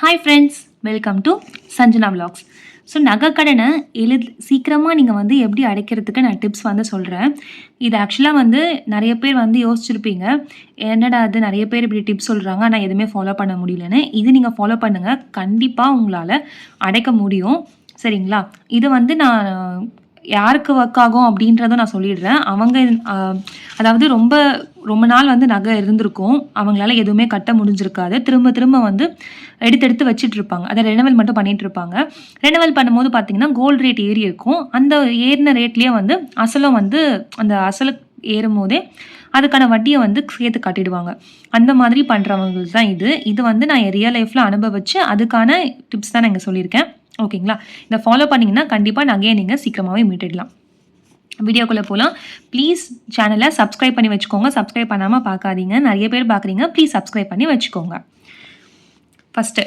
Hi friends welcome to Sanjana vlogs. So நகைக்கடனை எழு சீக்கிரமாக நீங்கள் வந்து எப்படி அடைக்கிறதுக்கு நான் டிப்ஸ் வந்து சொல்கிறேன் இது ஆக்சுவலாக வந்து நிறைய பேர் வந்து யோசிச்சிருப்பீங்க. என்னடா அது நிறைய பேர் இப்படி டிப்ஸ் சொல்கிறாங்க ஆனால் எதுவுமே ஃபாலோ பண்ண முடியலன்னு. இது நீங்கள் ஃபாலோ பண்ணுங்கள் கண்டிப்பாக உங்களால் அடைக்க முடியும். சரிங்களா? இது வந்து நான் யாருக்கு ஒர்க் ஆகும் அப்படின்றதும் நான் சொல்லிடுறேன். அவங்க அதாவது ரொம்ப ரொம்ப நாள் வந்து நகை இருந்திருக்கும். அவங்களால எதுவுமே கட்ட முடிஞ்சிருக்காது. திரும்ப திரும்ப வந்து எடுத்து எடுத்து வச்சிட்டு இருப்பாங்க அதை ரெனவல் மட்டும் பண்ணிட்டு இருப்பாங்க ரெனவல் பண்ணும்போது பார்த்தீங்கன்னா கோல்டு ரேட் ஏறி இருக்கும். அந்த ஏறின ரேட்லேயே வந்து அசலும் வந்து அந்த அசலு ஏறும் போதே அதுக்கான வட்டியை வந்து சேர்த்து கட்டிடுவாங்க. அந்த மாதிரி பண்ணுறவங்களுக்கு தான் இது. இது வந்து நான் என் ரியல் லைஃப்பில் அனுபவிச்சு அதுக்கான டிப்ஸ் தான் நான் இங்கே சொல்லியிருக்கேன். ஓகேங்களா? இதை ஃபாலோ பண்ணிங்கன்னா கண்டிப்பாக நகையை நீங்கள் சீக்கிரமாகவே மீட்டிடலாம். வீடியோக்குள்ளே போகலாம் ப்ளீஸ் சேனலை சப்ஸ்கிரைப் பண்ணி வச்சுக்கோங்க. சப்ஸ்கிரைப் பண்ணாமல் பார்க்காதீங்க. நிறைய பேர் பார்க்குறீங்க. ப்ளீஸ் சப்ஸ்கிரைப் பண்ணி வச்சுக்கோங்க. ஃபஸ்ட்டு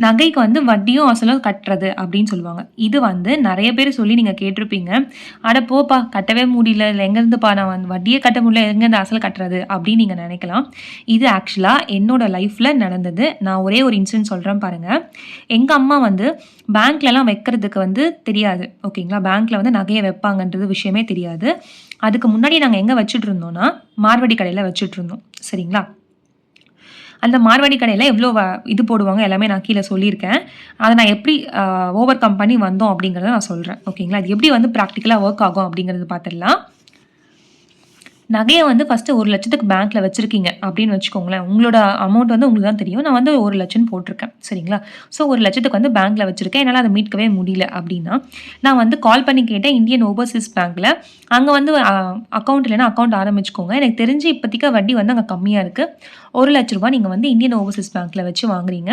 நகைக்கு வந்து வட்டியும் அசலும் கட்டுறது அப்படின்னு சொல்லுவாங்க. இது வந்து நிறைய பேர் சொல்லி நீங்கள் கேட்டிருப்பீங்க. அட போப்பா கட்டவே முடியல. இல்லை எங்கேருந்துப்பா நான் வந்து வட்டியே கட்ட முடியல. எங்கேருந்து அசல் கட்டுறது? அப்படின்னு நீங்கள் நினைக்கலாம். இது ஆக்சுவலாக என்னோட லைஃப்பில் நடந்தது. நான் ஒரே ஒரு இன்சிடென்ட் சொல்கிறேன் பாருங்கள் எங்கள் அம்மா வந்து பேங்க்லலாம் வைக்கிறதுக்கு வந்து தெரியாது. ஓகேங்களா பேங்க்கில் வந்து நகையை வைப்பாங்கன்றது விஷயமே தெரியாது. அதுக்கு முன்னாடி நாங்கள் எங்கே வச்சுட்டு இருந்தோம்னா மார்வடி கடையில் வச்சுட்டு இருந்தோம். சரிங்களா? அந்த மார்வாடி கடையில் எவ்வளோ இது போடுவாங்க எல்லாமே நான் கீழே சொல்லியிருக்கேன். அதை நான் எப்படி ஓவர் கம் பண்ணி வந்தோம் அப்படிங்கிறத நான் சொல்கிறேன் ஓகேங்களா? அது எப்படி வந்து ப்ராக்டிக்கலாக ஒர்க் ஆகும் அப்படிங்கிறது பார்த்துடலாம். நகையை வந்து ஃபஸ்ட்டு ஒரு லட்சத்துக்கு பேங்க்கில் வச்சுருக்கீங்க அப்படின்னு வச்சுக்கோங்களேன். உங்களோட அமௌண்ட் வந்து உங்களுக்கு தான் தெரியும். நான் வந்து ஒரு லட்சம் போட்டிருக்கேன். சரிங்களா? ஸோ ஒரு லட்சத்துக்கு வந்து பேங்க்கில் வச்சுருக்கேன். என்னால் அதை மீட்கவே முடியல அப்படின்னா நான் வந்து கால் பண்ணி கேட்டேன் இந்தியன் ஓவர்சீஸ் பேங்க்கில் அங்கே வந்து அக்கௌண்ட் இல்லைன்னா அக்கௌண்ட் ஆரம்பிச்சுக்கோங்க. எனக்கு தெரிஞ்சு இப்போதைக்கு வட்டி வந்து அங்கே கம்மியாக இருக்குது ஒரு லட்ச ரூபா நீங்கள் வந்து இந்தியன் ஓவர்சீஸ் பேங்க்கில் வச்சு வாங்குறீங்க.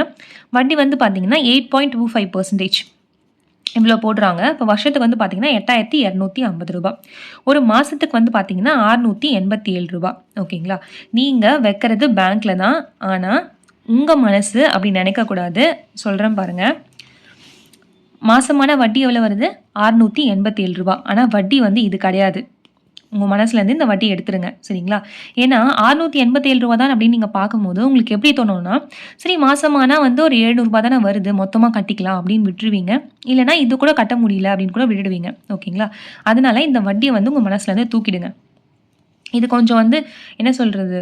வட்டி வந்து பார்த்தீங்கன்னா eight point two five percentage இவ்வளோ போடுறாங்க. இப்போ வருஷத்துக்கு வந்து பார்த்தீங்கன்னா எட்டாயிரத்தி இரநூத்தி ஐம்பது ரூபா. ஒரு மாதத்துக்கு வந்து பார்த்தீங்கன்னா ஆறுநூற்றி எண்பத்தி ஏழு ரூபா. ஓகேங்களா? நீங்கள் வைக்கிறது பேங்க்கில் தான். ஆனால் உங்கள் மனசு அப்படி நினைக்கக்கூடாது சொல்கிறேன் பாருங்கள் மாதமான வட்டி எவ்வளோ வருது? ஆறுநூற்றி எண்பத்தி ஏழு ரூபா. ஆனால் வட்டி வந்து இது கிடையாது. உங்கள் மனசுலேருந்து இந்த வட்டி எடுத்துருங்க சரிங்களா? ஏன்னா அறுநூற்றி எண்பத்தேழு ரூபா தான் அப்படின்னு நீங்கள் பார்க்கும்போது உங்களுக்கு எப்படி தோணும்னா சரி மாதமானால் வந்து ஒரு எழுநூறுபா தானே வருது மொத்தமாக கட்டிக்கலாம் அப்படின்னு விட்டுருவீங்க. இல்லைனா இது கூட கட்ட முடியல அப்படின்னு கூட விட்டுடுவீங்க ஓகேங்களா? அதனால இந்த வட்டியை வந்து உங்கள் மனசுலேருந்து தூக்கிடுங்க. இது கொஞ்சம் வந்து என்ன சொல்கிறது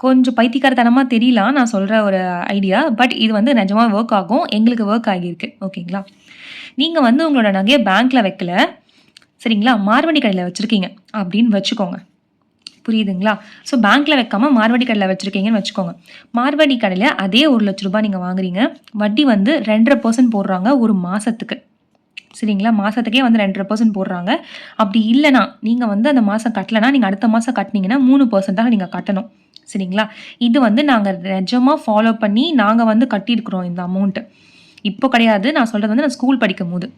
கொஞ்சம் பைத்தியக்காரத்தனமாக தெரியலாம் நான் சொல்கிற ஒரு ஐடியா பட் இது வந்து நிஜமாக ஒர்க் ஆகும் எங்களுக்கு ஒர்க் ஆகியிருக்கு ஓகேங்களா? நீங்கள் வந்து உங்களோட நகையை பேங்க்கில் வைக்கல சரிங்களா? மார்வடி கடையில் வச்சுருக்கீங்க. அப்படின்னு வச்சுக்கோங்க. புரியுதுங்களா? ஸோ பேங்க்கில் வைக்காமல் மார்வடி கடையில் வச்சுருக்கீங்கன்னு வச்சுக்கோங்க. மார்வடி கடையில் அதே ஒரு லட்ச ரூபாய் நீங்கள் வாங்குறீங்க. வட்டி வந்து ரெண்டரை பர்சன்ட் போடுறாங்க ஒரு மாதத்துக்கு சரிங்களா? மாதத்துக்கே வந்து ரெண்டரை பர்சன்ட் போடுறாங்க. அப்படி இல்லைனா நீங்கள் வந்து அந்த மாதம் கட்டலைன்னா நீங்கள் அடுத்த மாதம் கட்டினீங்கன்னா மூணு பர்சன்ட்டாக நீங்கள் கட்டணும். சரிங்களா? இது வந்து நாங்கள் நிஜமாக ஃபாலோ பண்ணி நாங்கள் வந்து கட்டியிருக்கிறோம் இந்த அமௌண்ட்டு இப்போ கிடையாது. நான் சொல்கிறது வந்து நான் ஸ்கூல் படிக்கும் போது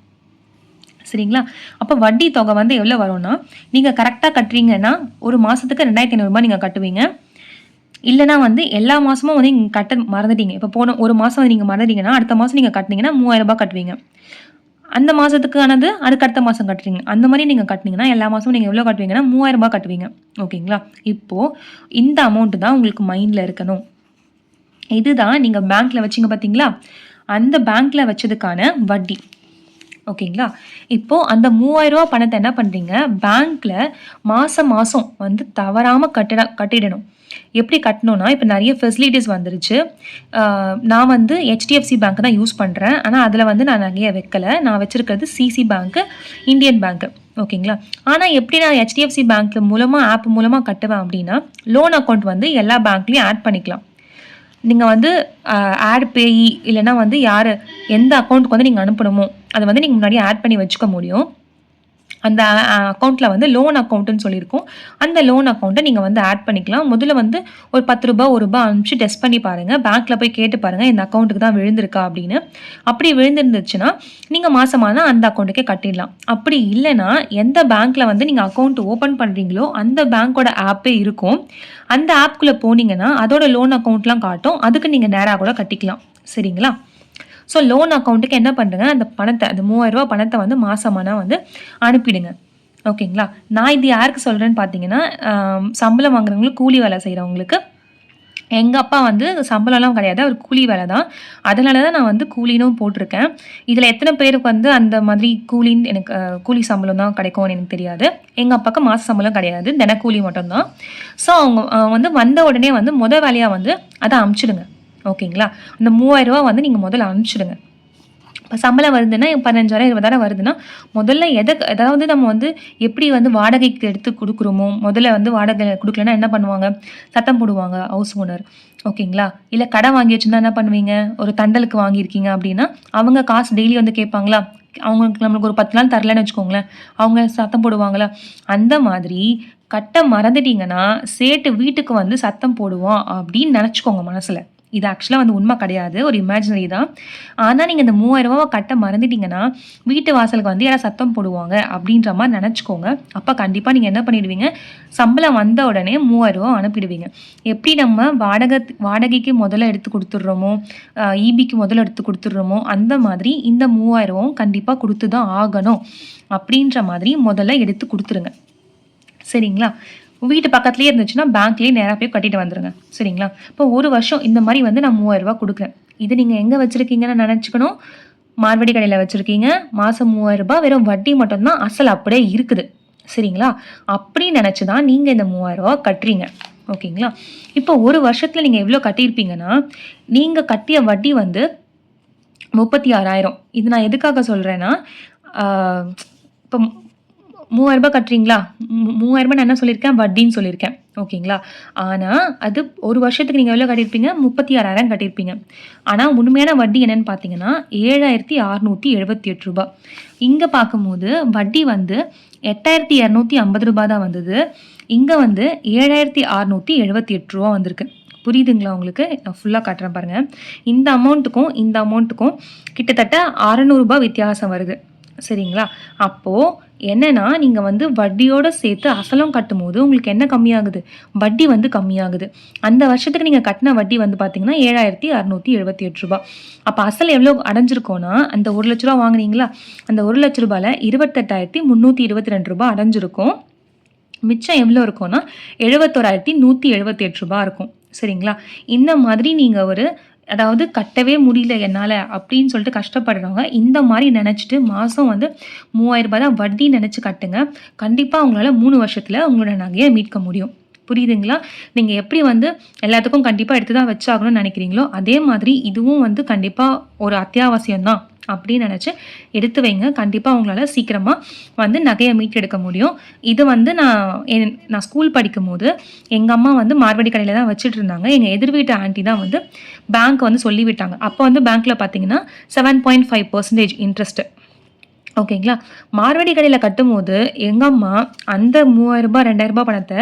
சரிங்களா? அப்போ வட்டி தொகை வந்து எவ்வளோ வரும்னா நீங்கள் கரெக்டாக கட்டுறீங்கன்னா ஒரு மாதத்துக்கு ரெண்டாயிரத்தி ஐநூறுரூபா நீங்கள் கட்டுவீங்க. இல்லைனா வந்து எல்லா மாதமும் வந்து நீங்கள் கட்ட மறந்துட்டீங்க. இப்போ போன ஒரு மாதம் வந்து நீங்கள் மறந்துட்டீங்கன்னா அடுத்த மாதம் நீங்கள் கட்டினீங்கன்னா மூவாயிரம் ரூபாய் கட்டுவீங்க. அந்த மாதத்துக்கானது அதுக்கு அடுத்த மாதம் கட்டுறீங்க. அந்த மாதிரி நீங்கள் கட்டினீங்கன்னா எல்லா மாதமும் நீங்கள் எவ்வளோ கட்டுவீங்கன்னா மூவாயிரம் ரூபாய் கட்டுவீங்க. ஓகேங்களா? இப்போது இந்த அமௌண்ட்டு தான் உங்களுக்கு மைண்டில் இருக்கணும். இதுதான் நீங்கள் பேங்க்கில் வச்சீங்க பார்த்தீங்களா அந்த பேங்க்கில் வச்சதுக்கான வட்டி. ஓகேங்களா? இப்போது அந்த மூவாயிரம் பணத்தை என்ன பண்ணுறீங்க பேங்க்கில் மாதம் மாதம் வந்து தவறாமல் கட்டிட கட்டிடணும். எப்படி கட்டணும்னா இப்போ நிறைய ஃபெசிலிட்டிஸ் வந்துருச்சு. நான் வந்து ஹெச்டிஎஃப்சி பேங்க் தான் யூஸ் பண்ணுறேன் ஆனால் அதில் வந்து நான் நிறைய வைக்கல. நான் வச்சுருக்கிறது சிசி பேங்க்கு இந்தியன் பேங்க்கு ஓகேங்களா? ஆனால் எப்படி நான் ஹெச்டிஎஃப்சி பேங்க் மூலமாக ஆப் மூலமாக கட்டுவேன் அப்படின்னா லோன் அக்கௌண்ட் வந்து எல்லா பேங்க்லேயும் ஆட் பண்ணிக்கலாம். நீங்கள் வந்து ஆட் பேயி இல்லைன்னா வந்து யார் எந்த அக்கௌண்ட்டுக்கு வந்து நீங்கள் அனுப்பணுமோ அதை வந்து நீங்கள் முன்னாடி ஆட் பண்ணி வச்சுக்க முடியும். அந்த அக்கௌண்ட்டில் வந்து லோன் அக்கௌண்ட்டுன்னு சொல்லியிருக்கோம். அந்த லோன் அக்கௌண்ட்டை நீங்கள் வந்து ஆட் பண்ணிக்கலாம். முதல்ல வந்து ஒரு பத்து ரூபா ஒரு ரூபா அனுப்பிச்சு டெஸ்ட் பண்ணி பாருங்கள் பேங்க்கில் போய் கேட்டு பாருங்கள் இந்த அக்கௌண்ட்டுக்கு தான் விழுந்திருக்கா அப்படின்னு. அப்படி விழுந்திருந்துச்சுன்னா நீங்கள் மாசமான அந்த அக்கௌண்ட்டுக்கே கட்டிடலாம். அப்படி இல்லைன்னா எந்த பேங்க்கில் வந்து நீங்கள் அக்கௌண்ட் ஓப்பன் பண்ணுறீங்களோ அந்த பேங்க்கோட ஆப்பே இருக்கும். அந்த ஆப்குள்ளே போனீங்கன்னா அதோட லோன் அக்கௌண்ட்லாம் காட்டும். அதுக்கு நீங்கள் நேராக கூட கட்டிக்கலாம். சரிங்களா? ஸோ லோன் அக்கௌண்ட்டுக்கு என்ன பண்ணுறேங்க அந்த பணத்தை அந்த மூவாயிரரூபா பணத்தை வந்து மாசமானா வந்து அனுப்பிடுங்க. ஓகேங்களா நான் இது யாருக்கு சொல்கிறேன்னு பார்த்தீங்கன்னா சம்பளம் வாங்குறவங்களுக்கு கூலி வேலை செய்கிறவங்களுக்கு எங்கள் அப்பா வந்து சம்பளம்லாம் கிடையாது அவர் கூலி வேலை தான். அதனால தான் நான் வந்து கூலினும் போட்டிருக்கேன். இதில் எத்தனை பேருக்கு வந்து அந்த மாதிரி கூலின்னு எனக்கு கூலி சம்பளம் தான் கிடைக்கும்னு எனக்கு தெரியாது. எங்கள் அப்பாவுக்கு மாத சம்பளம் கிடையாது தினக்கூலி மட்டும்தான். ஸோ அவங்க வந்து வந்த உடனே வந்து முத வேலையாக வந்து அதை அமுச்சிடுங்க. ஓகேங்களா? அந்த மூவாயிரம் ரூபா வந்து நீங்கள் முதல்ல அனுப்பிச்சிடுங்க. இப்போ சம்பளம் வருதுன்னா பதினஞ்சாயிரம் இருபதாயிரம் வருதுன்னா முதல்ல எதை அதாவது நம்ம வந்து எப்படி வந்து வாடகைக்கு எடுத்து கொடுக்குறோமோ முதல்ல வந்து வாடகை கொடுக்கலன்னா என்ன பண்ணுவாங்க? சத்தம் போடுவாங்க ஹவுஸ் ஓனர் ஓகேங்களா? இல்லை கடை வாங்கி வச்சுருந்தா என்ன பண்ணுவீங்க? ஒரு தண்டலுக்கு வாங்கியிருக்கீங்க அப்படின்னா அவங்க காசு டெய்லி வந்து கேட்பாங்களா? அவங்களுக்கு நம்மளுக்கு ஒரு பத்து நாள் தரலன்னு வச்சுக்கோங்களேன். அவங்க சத்தம் போடுவாங்களா? அந்த மாதிரி கட்ட மறந்துட்டீங்கன்னா சேட்டு வீட்டுக்கு வந்து சத்தம் போடுவோம் அப்படின்னு நினச்சிக்கோங்க மனசில். இது ஆக்சுவலாக வந்து உண்மை கிடையாது. ஒரு இமேஜினரி தான். ஆனால் நீங்கள் இந்த மூவாயிரம் ரூபாவை கட்ட மறந்துட்டீங்கன்னா வீட்டு வாசலுக்கு வந்து யாராவது சத்தம் போடுவாங்க அப்படின்ற மாதிரி நினச்சிக்கோங்க. அப்போ கண்டிப்பாக நீங்கள் என்ன பண்ணிடுவீங்க? சம்பளம் வந்த உடனே மூவாயிரம் ரூபா அனுப்பிடுவீங்க. எப்படி நம்ம வாடகை வாடகைக்கு முதல்ல எடுத்து கொடுத்துட்றோமோ ஈபிக்கு முதல்ல எடுத்து கொடுத்துட்றோமோ அந்த மாதிரி இந்த மூவாயிரம் ரூபாவும் கண்டிப்பாக கொடுத்து தான் ஆகணும். அப்படின்ற மாதிரி முதல்ல எடுத்து கொடுத்துருங்க. சரிங்களா? வீட்டு பக்கத்துலேயே இருந்துச்சுன்னா பேங்க்லேயே நேராக போய் கட்டிட்டு வந்துடுங்க சரிங்களா? இப்போ ஒரு வருஷம் இந்த மாதிரி வந்து நான் மூவாயிரம் ரூபாய் கொடுக்குறேன். இது நீங்கள் எங்கே வச்சுருக்கீங்கன்னு நினச்சிக்கணும். மார்வடி கடையில் வச்சுருக்கீங்க. மாதம் மூவாயிரம் வெறும் வட்டி மட்டும்தான் அசல் அப்படியே இருக்குது. சரிங்களா? அப்படி நினச்சி தான் நீங்கள் இந்த மூவாயிரம் ரூபா கட்டுறீங்க. ஓகேங்களா? இப்போ ஒரு வருஷத்தில் நீங்கள் எவ்வளோ கட்டியிருப்பீங்கன்னா நீங்கள் கட்டிய வட்டி வந்து முப்பத்தி ஆறாயிரம். இது நான் எதுக்காக சொல்கிறேன்னா இப்போ மூவாயிரரூபா கட்டுறீங்களா? மூவாயிரரூபா மூவாயிரம் ரூபாய் நான் என்ன சொல்லியிருக்கேன்? வட்டின்னு சொல்லியிருக்கேன். ஓகேங்களா? ஆனால் அது ஒரு வருஷத்துக்கு நீங்கள் எவ்வளோ கட்டியிருப்பீங்க? முப்பத்தி ஆறாயிரம் கட்டியிருப்பீங்க. ஆனால் உண்மையான வட்டி என்னென்னு பார்த்தீங்கன்னா ஏழாயிரத்தி அறநூற்றி எழுபத்தி எட்டு ரூபா இங்கே பார்க்கும்போது வட்டி வந்து எட்டாயிரத்தி இரநூத்தி ஐம்பது ரூபா தான் வந்தது. இங்கே வந்து ஏழாயிரத்தி அறநூற்றி எழுபத்தி எட்டு ரூபா வந்திருக்கு. புரியுதுங்களா உங்களுக்கு? நான் ஃபுல்லாக காட்டுறேன் பாருங்கள் இந்த அமௌண்ட்டுக்கும் இந்த அமௌண்ட்டுக்கும் கிட்டத்தட்ட அறநூறுபா வித்தியாசம் வருது. சரிங்களா? அப்போது என்னென்னா நீங்கள் வந்து வட்டியோடு சேர்த்து அசலும் கட்டும்போது உங்களுக்கு என்ன கம்மியாகுது? வட்டி வந்து கம்மியாகுது. அந்த வருஷத்துக்கு நீங்கள் கட்டின வட்டி வந்து பார்த்தீங்கன்னா ஏழாயிரத்தி அறநூற்றி எழுபத்தி எட்டு ரூபா. அப்போ அசல் எவ்வளோ அடைஞ்சிருக்கோன்னா அந்த ஒரு லட்ச ரூபா வாங்குனீங்களா? அந்த ஒரு லட்ச ரூபாயில் இருபத்தெட்டாயிரத்தி முந்நூற்றி இருபத்தி ரெண்டு ரூபா அடைஞ்சிருக்கும். மிச்சம் எவ்வளோ இருக்கும்னா எழுபத்தோராயிரத்தி நூற்றி எழுபத்தி எட்டு ரூபா இருக்கும். சரிங்களா? இந்த மாதிரி நீங்கள் ஒரு அதாவது கட்டவே முடியல என்னால் அப்படின்னு சொல்லிட்டு கஷ்டப்படுறவங்க இந்த மாதிரி நினச்சிட்டு மாதம் வந்து மூவாயிரம் ரூபாய் தான் வட்டி நினச்சி கட்டுங்க. கண்டிப்பாக உங்களால் மூணு வருஷத்தில் உங்களோட நகையை மீட்க முடியும். புரியுதுங்களா? நீங்கள் எப்படி வந்து எல்லாத்துக்கும் கண்டிப்பாக எடுத்து தான் வச்சாகணும்னு நினைக்கிறீங்களோ அதே மாதிரி இதுவும் வந்து கண்டிப்பாக ஒரு அத்தியாவசியம் தான் அப்படின்னு நினச்சி எடுத்து வைங்க. கண்டிப்பாக உங்களால் சீக்கிரமாக வந்து நகையை மீட்டெடுக்க முடியும். இது வந்து நான் என் நான் ஸ்கூல் படிக்கும் போது எங்கள் அம்மா வந்து மார்வடி கடையில் தான் வச்சுட்டு இருந்தாங்க. எங்கள் எதிர் வீட்டு ஆண்டி தான் வந்து பேங்க் வந்து சொல்லிவிட்டாங்க. அப்போ வந்து பேங்க்கில் பார்த்தீங்கன்னா seven point five percentage interest ஓகேங்களா மார்வடி கடையில் கட்டும்போது எங்கள் அம்மா அந்த மூவாயிரம் ரூபாய் ரெண்டாயிரம் ரூபாய் பணத்தை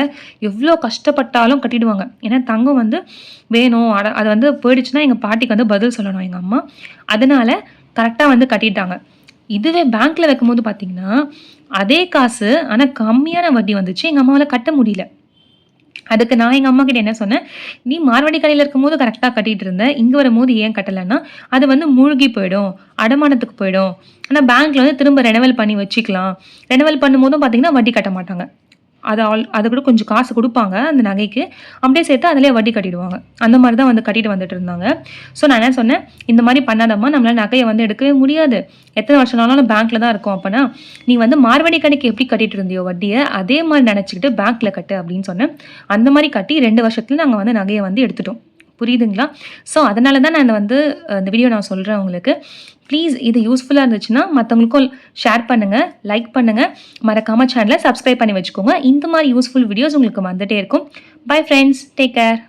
எவ்வளோ கஷ்டப்பட்டாலும் கட்டிடுவாங்க. ஏன்னா தங்கம் வந்து வேணும். அதை அது வந்து போயிடுச்சுன்னா எங்கள் பாட்டிக்கு வந்து பதில் சொல்லணும் எங்கள் அம்மா. அதனால் கரெக்டாக வந்து கட்டிட்டாங்க. இதுவே பேங்க்கில் வைக்கும்போது பார்த்தீங்கன்னா அதே காசு ஆனால் கம்மியான வட்டி வந்துச்சு. எங்கள் அம்மாவால் கட்ட முடியல. அதுக்கு நான் எங்கள் அம்மா கிட்ட என்ன சொன்னேன் நீ மார்வாடி கடையில் இருக்கும்போது கரெக்டாக கட்டிகிட்டு இருந்தேன் இங்கே வரும்போது ஏன் கட்டலைன்னா அது வந்து மூழ்கி போயிடும் அடமானத்துக்கு போயிடும். ஆனால் பேங்க்ல வந்து திரும்ப ரெனவல் பண்ணி வச்சுக்கலாம். ரெனவல் பண்ணும்போதும் பார்த்தீங்கன்னா வட்டி கட்ட மாட்டாங்க. அதை ஆல் அதை கூட கொஞ்சம் காசு கொடுப்பாங்க அந்த நகைக்கு. அப்படியே சேர்த்து அதிலே வட்டி கட்டிடுவாங்க. அந்த மாதிரி தான் வந்து கட்டிட்டு வந்துட்டு இருந்தாங்க. ஸோ நான் என்ன சொன்னேன்? இந்த மாதிரி பண்ணாதம்மா நம்மளால் நகையை வந்து எடுக்கவே முடியாது. எத்தனை வருஷம்னாலும் பேங்க்கில் தான் இருக்கும் அப்போனா. நீ வந்து மார்வடி கணக்கு எப்படி கட்டிட்டு இருந்தியோ வட்டியை அதே மாதிரி நினச்சிக்கிட்டு பேங்க்கில் கட்டு அப்படின்னு சொன்னேன். அந்த மாதிரி கட்டி ரெண்டு வருஷத்தில் நாங்கள் வந்து நகையை வந்து எடுத்துட்டோம். புரியுதுங்களா? ஸோ அதனால தான் நான் வந்து இந்த வீடியோ நான் சொல்கிறேன் உங்களுக்கு. ப்ளீஸ் இது யூஸ்ஃபுல்லாக இருந்துச்சுன்னா மற்றவங்களுக்கும் ஷேர் பண்ணுங்கள் லைக் பண்ணுங்கள் மறக்காமல் சேனலை சப்ஸ்கிரைப் பண்ணி வச்சுக்கோங்க. இந்த மாதிரி யூஸ்ஃபுல் வீடியோஸ் உங்களுக்கு வந்துட்டே இருக்கும். Bye friends take care